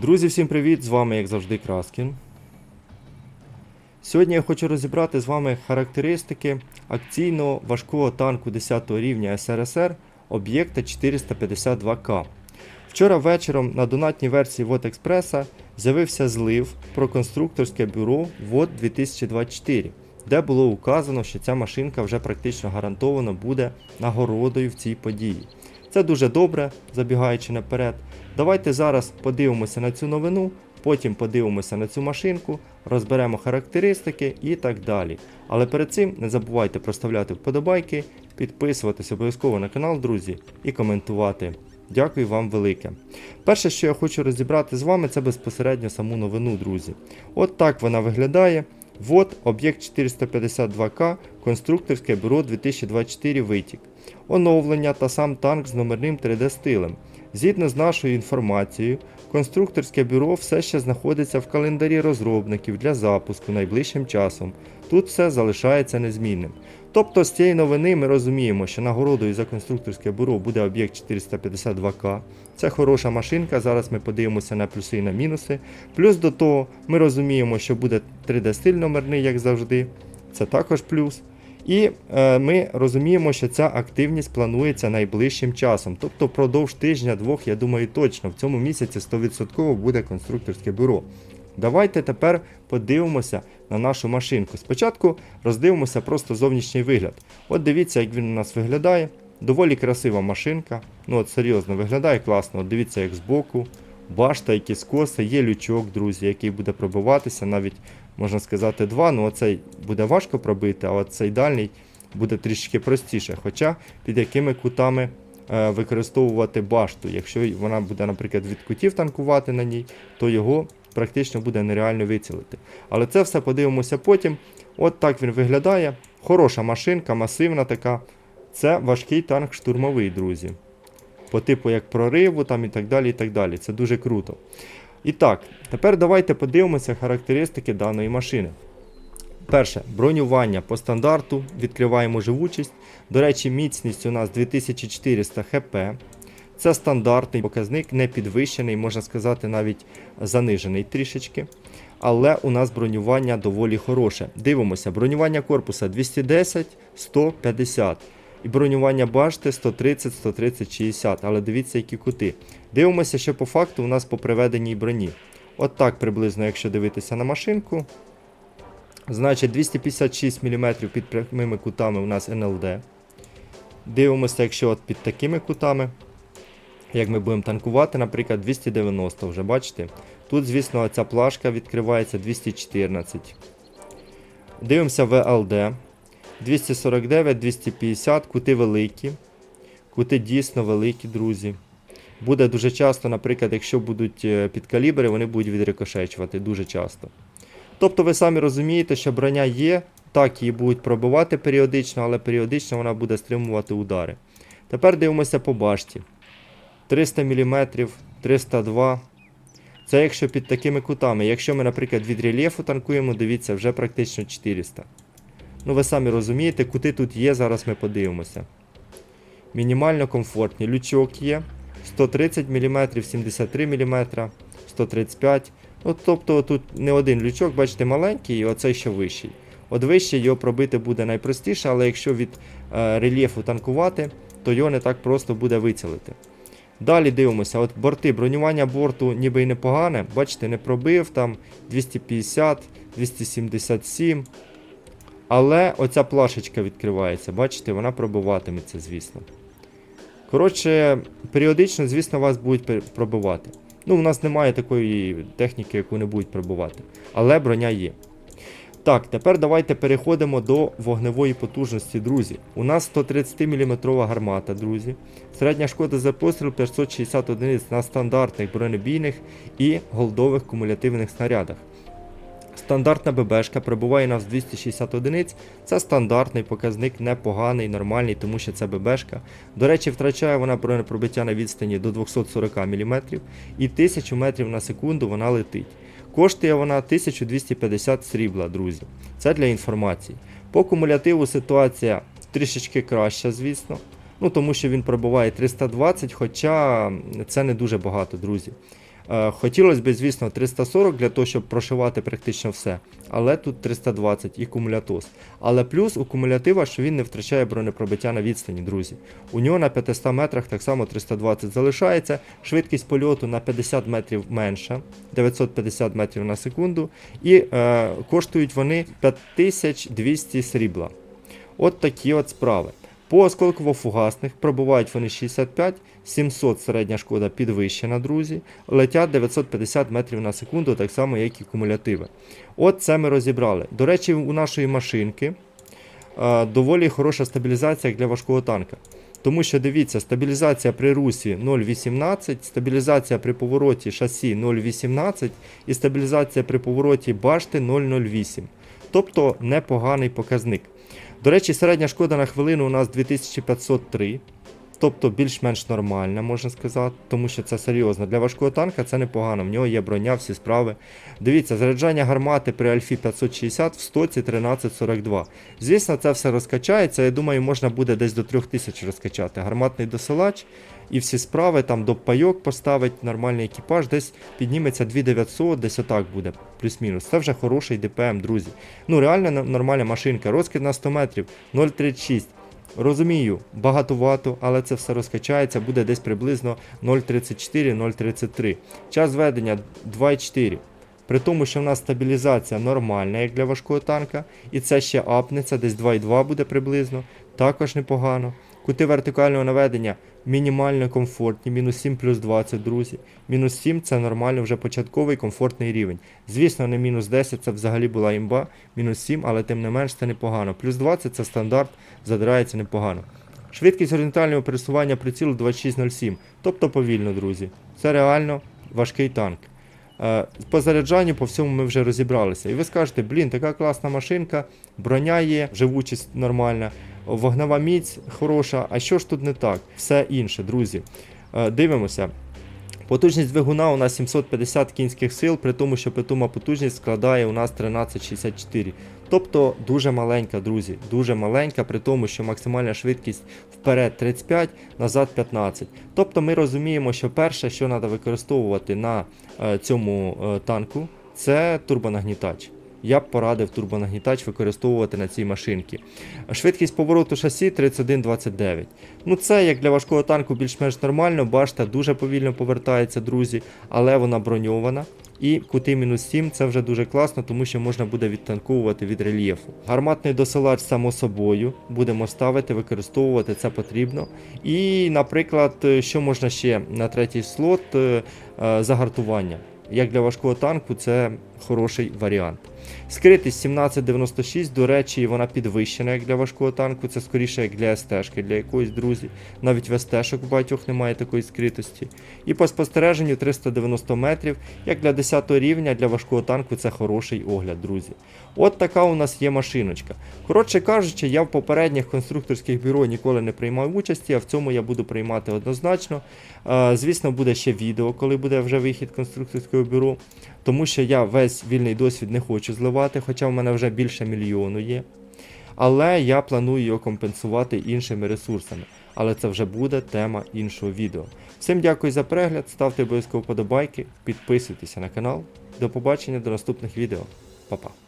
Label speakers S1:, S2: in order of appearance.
S1: Друзі, всім привіт! З вами, як завжди, Краскін. Сьогодні я хочу розібрати з вами характеристики акційного важкого танку 10 рівня СРСР об'єкта 452К. Вчора вечором на донатній версії ВОД Експреса з'явився злив про конструкторське бюро ВОД 2024, де було указано, що ця машинка вже практично гарантовано буде нагородою в цій події. Це дуже добре, забігаючи наперед. Давайте зараз подивимося на цю новину, потім подивимося на цю машинку, розберемо характеристики і так далі. Але перед цим не забувайте проставляти вподобайки, підписуватись обов'язково на канал, друзі, і коментувати. Дякую вам велике. Перше, що я хочу розібрати з вами, це безпосередньо саму новину, друзі. От так вона виглядає. Вот об'єкт 452К, конструкторське бюро 2024 витік. Оновлення та сам танк з номерним 3D стилем. Згідно з нашою інформацією, конструкторське бюро все ще знаходиться в календарі розробників для запуску найближчим часом. Тут все залишається незмінним. Тобто з цієї новини ми розуміємо, що нагородою за конструкторське бюро буде об'єкт 452К. Це хороша машинка, зараз ми подивимося на плюси і на мінуси. Плюс до того, ми розуміємо, що буде 3D стиль номерний, як завжди. Це також плюс. І е, ми розуміємо, що ця активність планується найближчим часом. Тобто впродовж тижня-двох, я думаю, точно в цьому місяці 100% буде конструкторське бюро. Давайте тепер подивимося на нашу машинку. Спочатку роздивимося просто зовнішній вигляд. От дивіться, як він у нас виглядає. Доволі красива машинка. Ну от серйозно виглядає класно. От дивіться, як збоку. Башта, які скоси, є лючок, друзі, який буде пробиватися, навіть можна сказати, два. Ну оцей буде важко пробити, а цей дальній буде трішки простіше. Хоча під якими кутами е, використовувати башту. Якщо вона буде, наприклад, від кутів танкувати на ній, то його практично буде нереально вицілити. Але це все подивимося потім. От так він виглядає. Хороша машинка, масивна така. Це важкий танк штурмовий, друзі. По типу як прориву там і так далі. і так далі. Це дуже круто. І так, тепер давайте подивимося характеристики даної машини. Перше, бронювання по стандарту, відкриваємо живучість. До речі, міцність у нас 2400 хп. Це стандартний показник, не підвищений, можна сказати, навіть занижений трішечки. Але у нас бронювання доволі хороше. Дивимося, бронювання корпуса 210, 150. І бронювання башти 130, 130, 60. Але дивіться, які кути. Дивимося, що по факту у нас по приведеній броні. От так приблизно, якщо дивитися на машинку. Значить, 256 мм під прямими кутами у нас НЛД. Дивимося, якщо от під такими кутами. Як ми будемо танкувати, наприклад, 290 вже бачите. Тут, звісно, ця плашка відкривається 214. Дивимося VLD. 249, 250, кути великі. Кути дійсно великі, друзі. Буде дуже часто, наприклад, якщо будуть е, підкалібри, вони будуть відрикошечувати дуже часто. Тобто ви самі розумієте, що броня є, так її будуть пробивати періодично, але періодично вона буде стримувати удари. Тепер дивимося по башті. 300 мм, 302 Це якщо під такими кутами. Якщо ми, наприклад, від рельєфу танкуємо, дивіться, вже практично 400. Ну, ви самі розумієте, кути тут є, зараз ми подивимося. Мінімально комфортні. Лючок є. 130 мм, 73 мм, 135 Ну, тобто тут не один лючок, бачите, маленький, і оцей ще вищий. От вищий його пробити буде найпростіше, але якщо від е, рельєфу танкувати, то його не так просто буде вицілити. Далі дивимося, от борти, бронювання борту ніби й непогане. Бачите, не пробив там 250, 277. Але оця плашечка відкривається, бачите, вона пробиватиметься, звісно. Коротше, періодично, звісно, вас будуть пробивати. Ну, у нас немає такої техніки, яку не будуть пробивати. Але броня є. Так, тепер давайте переходимо до вогневої потужності, друзі. У нас 130 мм гармата, друзі. Середня шкода за постріл 560 одиниць на стандартних бронебійних і голдових кумулятивних снарядах. Стандартна ББшка прибуває нас 260 одиниць. Це стандартний показник, непоганий, нормальний, тому що це ББшка. До речі, втрачає вона бронепробиття на відстані до 240 мм і 1000 метрів на секунду вона летить. Коштує вона 1250 срібла, друзі. Це для інформації. По кумулятиву ситуація трішечки краща, звісно. Ну, тому що він пробуває 320, хоча це не дуже багато, друзі. Е, Хотілося б, звісно, 340 для того, щоб прошивати практично все. Але тут 320 і кумулятоз. Але плюс у кумулятива, що він не втрачає бронепробиття на відстані, друзі. У нього на 500 метрах так само 320 залишається. Швидкість польоту на 50 метрів менша, 950 метрів на секунду. І е, коштують вони 5200 срібла. От такі от справи. По осколково-фугасних пробувають вони 65, 700 середня шкода підвищена, друзі. Летять 950 метрів на секунду, так само, як і кумулятиви. От це ми розібрали. До речі, у нашої машинки е, доволі хороша стабілізація для важкого танка. Тому що дивіться, стабілізація при русі 0,18, стабілізація при повороті шасі 0,18 і стабілізація при повороті башти 0,08. Тобто непоганий показник. До речі, середня шкода на хвилину у нас 2503. Тобто більш-менш нормальна, можна сказати, тому що це серйозно. Для важкого танка це непогано, в нього є броня, всі справи. Дивіться, заряджання гармати при Альфі 560 в стоці 1342. Звісно, це все розкачається. Я думаю, можна буде десь до 3000 розкачати. Гарматний досилач і всі справи, там до пайок поставить нормальний екіпаж, десь підніметься 2900, десь отак буде, плюс-мінус. Це вже хороший ДПМ, друзі. Ну, реально нормальна машинка. Розкид на 100 метрів 0,36. Розумію, багатувато, але це все розкачається, буде десь приблизно 0,34-0,33. Час ведення 2,4. При тому, що в нас стабілізація нормальна, як для важкого танка, і це ще апнеться, десь 2,2 буде приблизно, також непогано. Кути вертикального наведення мінімально комфортні, мінус 7 плюс 20, друзі. Мінус 7 це нормально вже початковий комфортний рівень. Звісно, не мінус 10 це взагалі була імба, мінус 7, але тим не менш це непогано. Плюс 20 це стандарт, задирається непогано. Швидкість горизонтального пересування прицілу 2607, тобто повільно, друзі. Це реально важкий танк. Е, По заряджанню по всьому ми вже розібралися. І ви скажете, блін, така класна машинка, броня є, живучість нормальна, вогнева міць хороша. А що ж тут не так? Все інше, друзі. Е, Дивимося. Потужність двигуна у нас 750 кінських сил, при тому, що питома потужність складає у нас 1364. Тобто дуже маленька, друзі, дуже маленька, при тому, що максимальна швидкість вперед 35, назад 15. Тобто ми розуміємо, що перше, що треба використовувати на е, цьому е, танку, це турбонагнітач. Я б порадив турбонагнітач використовувати на цій машинці. Швидкість повороту шасі 31,29. Ну це як для важкого танку більш-менш нормально, башта дуже повільно повертається, друзі, але вона броньована. І кути мінус 7 це вже дуже класно, тому що можна буде відтанковувати від рельєфу. Гарматний досилач, само собою, будемо ставити, використовувати це потрібно. І, наприклад, що можна ще на третій слот е, е, загартування. Як для важкого танку, це хороший варіант. Скритість 1796, до речі, вона підвищена як для важкого танку, це скоріше як для СТ-шки, для якоїсь друзі. Навіть в СТ-шок у багатьох немає такої скритості. І по спостереженню 390 метрів, як для 10 рівня, для важкого танку це хороший огляд, друзі. От така у нас є машиночка. Коротше кажучи, я в попередніх конструкторських бюро ніколи не приймав участі, а в цьому я буду приймати однозначно. Е, Звісно, буде ще відео, коли буде вже вихід конструкторського бюро. Тому що я весь вільний досвід не хочу зливати, хоча в мене вже більше мільйону є. Але я планую його компенсувати іншими ресурсами. Але це вже буде тема іншого відео. Всім дякую за перегляд, ставте обов'язково вподобайки, підписуйтеся на канал. До побачення до наступних відео. Па-па.